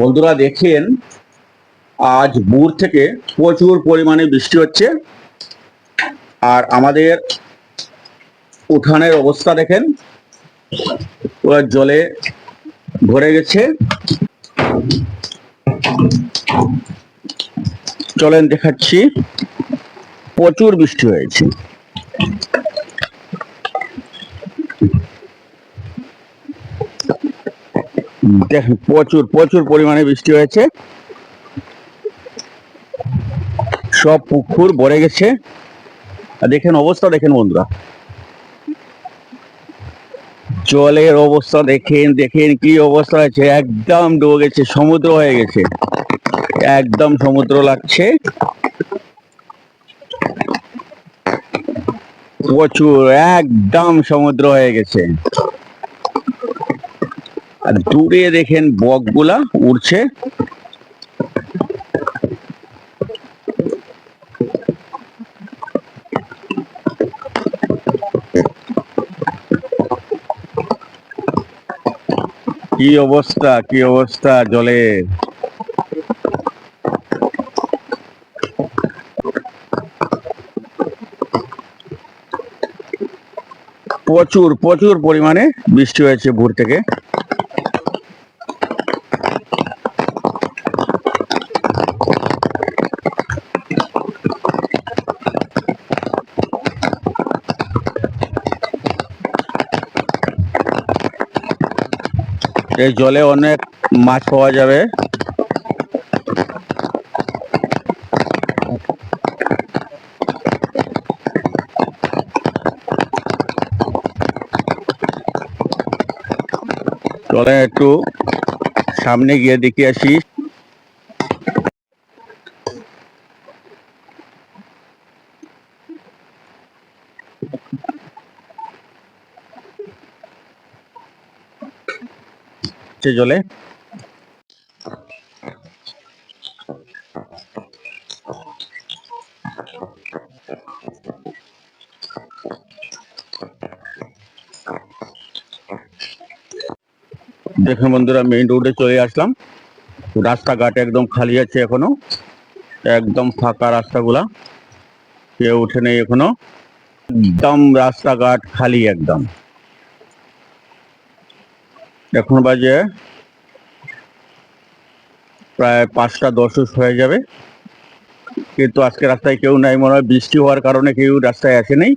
বন্ধুরা দেখেন, আজ বুর থেকে প্রচুর পরিমাণে বৃষ্টি হচ্ছে। আর আমাদের উঠানের অবস্থা দেখেন, পুরো জলে ভরে গেছে। চলেন দেখাচ্ছি, প্রচুর বৃষ্টি হয়েছে। দেখেন, প্রচুর প্রচুর পরিমাণে বৃষ্টি হয়েছে। সব পুকুর ভরে গেছে। আর দেখেন অবস্থা, দেখেন বন্ধুরা। জলের অবস্থা দেখেন দেখেন কি অবস্থা হয়েছে। একদম ডুবে গেছে, সমুদ্র হয়ে গেছে। একদম সমুদ্র লাগছে। প্রচুর, একদম সমুদ্র হয়ে গেছে। আর দূরে দেখেন বকগুলা উড়ছে। কি অবস্থা কি অবস্থা জলের প্রচুর প্রচুর পরিমাণে বৃষ্টি হয়েছে ভোর থেকে। এই জলে অনেক মাছ পাওয়া যাবে। চলে একটু সামনে গিয়ে দেখে আসি। সে জলে। দেখুন বন্ধুরা মেইন রোডে চলে আসলাম। রাস্তাঘাট একদম খালি আছে এখনও। একদম ফাঁকা রাস্তাগুলা। কেউ উঠে নেই এখনও। একদম রাস্তাঘাট খালি একদম। এখন বাজে প্রায় পাঁচটা দশ হয়ে যাবে। কিন্তু আজকে রাস্তায় কেউ নাই, মনে হয় বৃষ্টি হওয়ার কারণে কেউ রাস্তায় আসে নেই।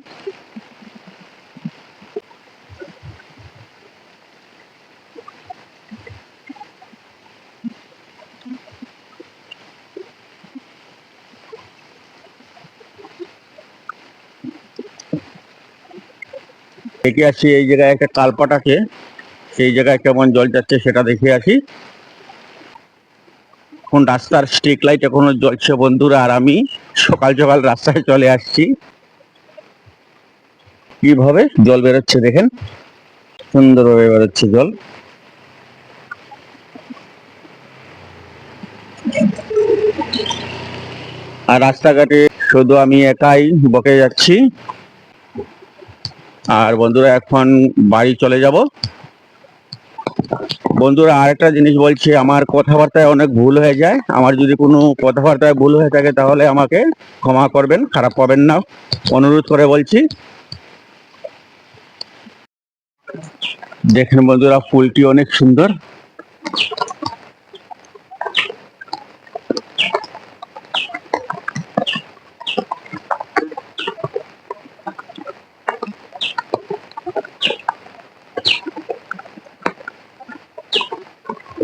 দেখে আসছি এই জায়গায় একটা কালপাট আছে সেই জায়গায় কেমন জল যাচ্ছে সেটা দেখে আসি। এখন রাস্তার স্ট্রিক লাইট এখনও জ্বলছে বন্ধুরা আর আমি সকাল সকাল রাস্তায় চলে আসছি। কীভাবে জল বেরোচ্ছে দেখেন। সুন্দরভাবে বেরোচ্ছে জল। আর রাস্তাঘাটে শুধু আমি একাই বকে যাচ্ছি। আর বন্ধুরা এখন বাড়ি চলে যাব। বন্ধুরা, আরেকটা জিনিস বলছি, আমার কথাবার্তায় অনেক ভুল হয়ে যায়। আমার যদি কোনো কথাবার্তায় ভুল হয়ে থাকে, তাহলে আমাকে ক্ষমা করবেন, খারাপ পাবেন না। অনুরোধ করে বলছি। দেখেন বন্ধুরা, ফুলটি অনেক সুন্দর।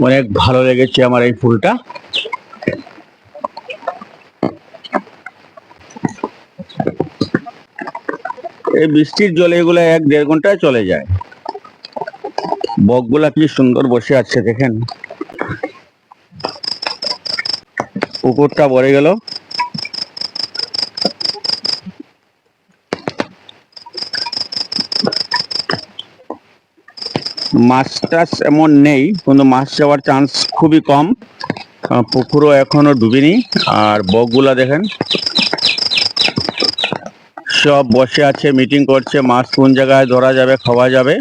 অনেক ভালো লেগেছে আমার এই ফুলটা। এই বৃষ্টির জলে এগুলো এক দেড় ঘন্টায় চলে যায়। বকগুলা কি সুন্দর বসে আছে দেখেন। পুকুরটা ভরে গেল। মাছ টাছ এমন নেই, কিন্তু মাছ যাওয়ার চান্স খুবই কম। পুকুরও এখনও ডুবিনি, আর বকগুলা দেখেন। সব বসে আছে মিটিং করছে, মাছ কোন জায়গায় ধরা যাবে, খাওয়া যাবে।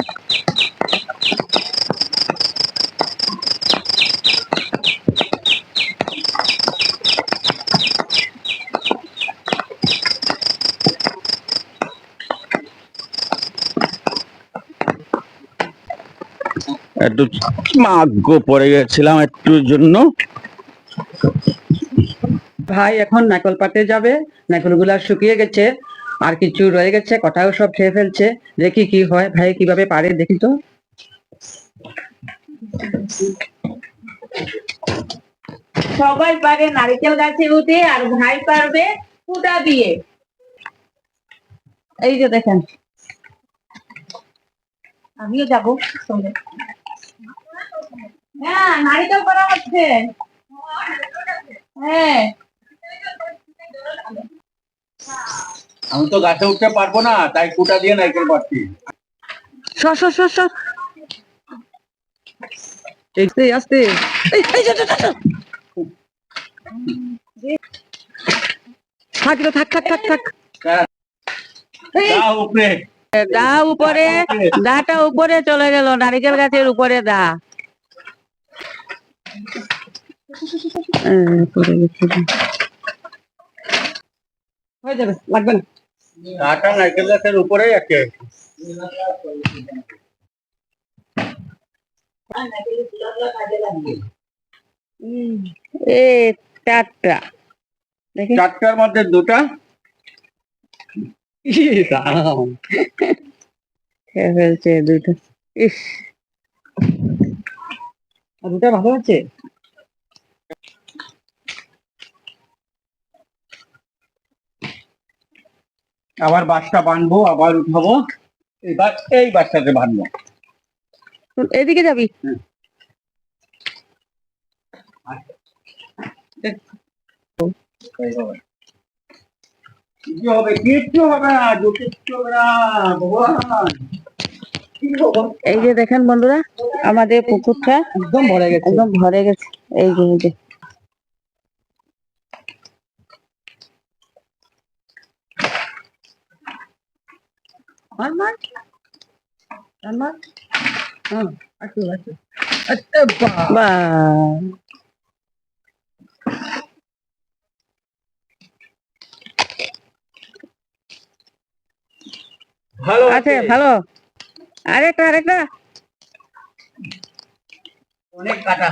একটু মাগ্য পড়ে গেছিলাম একটুর জন্য। ভাই এখন নারকল পাতে যাবে। নারকলগুলা শুকিয়ে গেছে। আর কিছু রয়ে গেছে কটাও সব খেয়ে ফেলছে। দেখি কি হয়। ভাই কীভাবে পারে দেখি তো। সবাই পারে নারিকেল গাছে উঠে আর ভাই পারবে ফুটা দিয়ে। এই যে দেখেন। আমিও যাব সঙ্গে। হ্যাঁ নারিকেল করা হচ্ছে। হ্যাঁ। আমি তো গাছে উঠতে পারব না তাই কুটা দিয়ে নাইকেল পাচ্ছি সর সর সর সর আস্তে। আস্তে। থাক থাক থাক থাক থাক। উপরে। দা উপরে দাটা উপরে চলে গেল নারিকেল গাছের উপরে দা। হয়ে যাবে লাগবে না। কাটা নাইকেল গাছের উপরেই আছে এ চারটা দেখি। চারটার মধ্যে দুটা? খেয়ে ফেলছে দুটো ইস। আর দুটা ভালো আছে? আবার বাসটা বাঁধবো আবার উঠাবো। এবার এই বাসটাকে বাঁধবো এদিকে যাবি। কি হবে? কিচ্ছু হবে না কিচ্ছু হবে না ভগবান? এই যে দেখেন বন্ধুরা আমাদের পুকুরটা একদম ভরে গেছে। একদম ভরে গেছে। এই যে এই যে। আচ্ছা ভালো আছে। ভালো? আরেকটা আরেকটা অনেক কাটা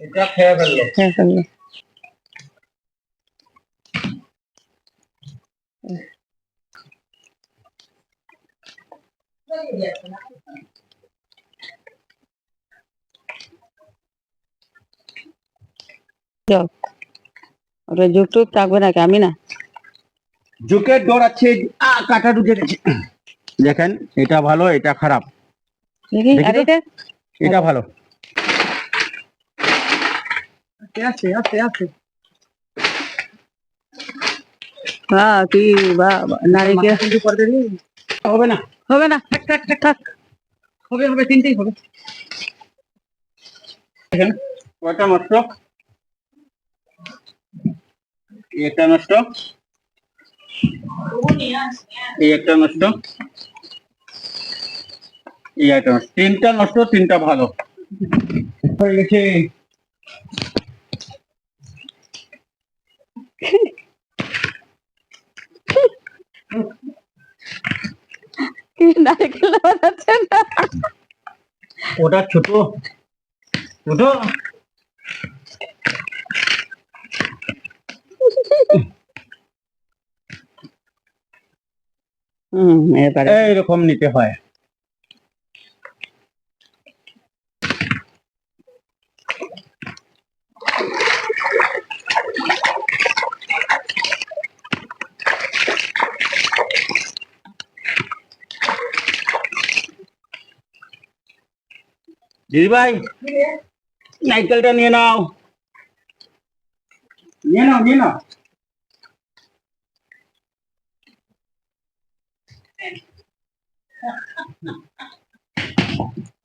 এটা খেয়ে ফেলল হ্যাঁ ফেলল চল ওটা যুগ টুক থাকবে নাকি? আমি না? জুকের দৌড়াচ্ছে আ কাটা ঢুকে গেছে। দেখেন এটা ভালো এটা খারাপ। দেখি দেখি আর এটা? এটা ভালো। আছে আছে আছে হ্যাঁ কি বা নারিকেল হবে না। হবে না? থাক থাক থাক থাক। হবে হবে তিনটেই হবে। দেখেন কয়টা এটা নষ্ট? এই একটা নষ্ট? এই একটা নষ্ট। তিনটা নষ্ট তিনটা ভালো। ওটা ছোট। ছোট? এইরকম নিতে হয়। দিদি ভাই নাইকেলটা নিয়ে নাও। নিয়ে নাও নিয়ে নাও। フフフ。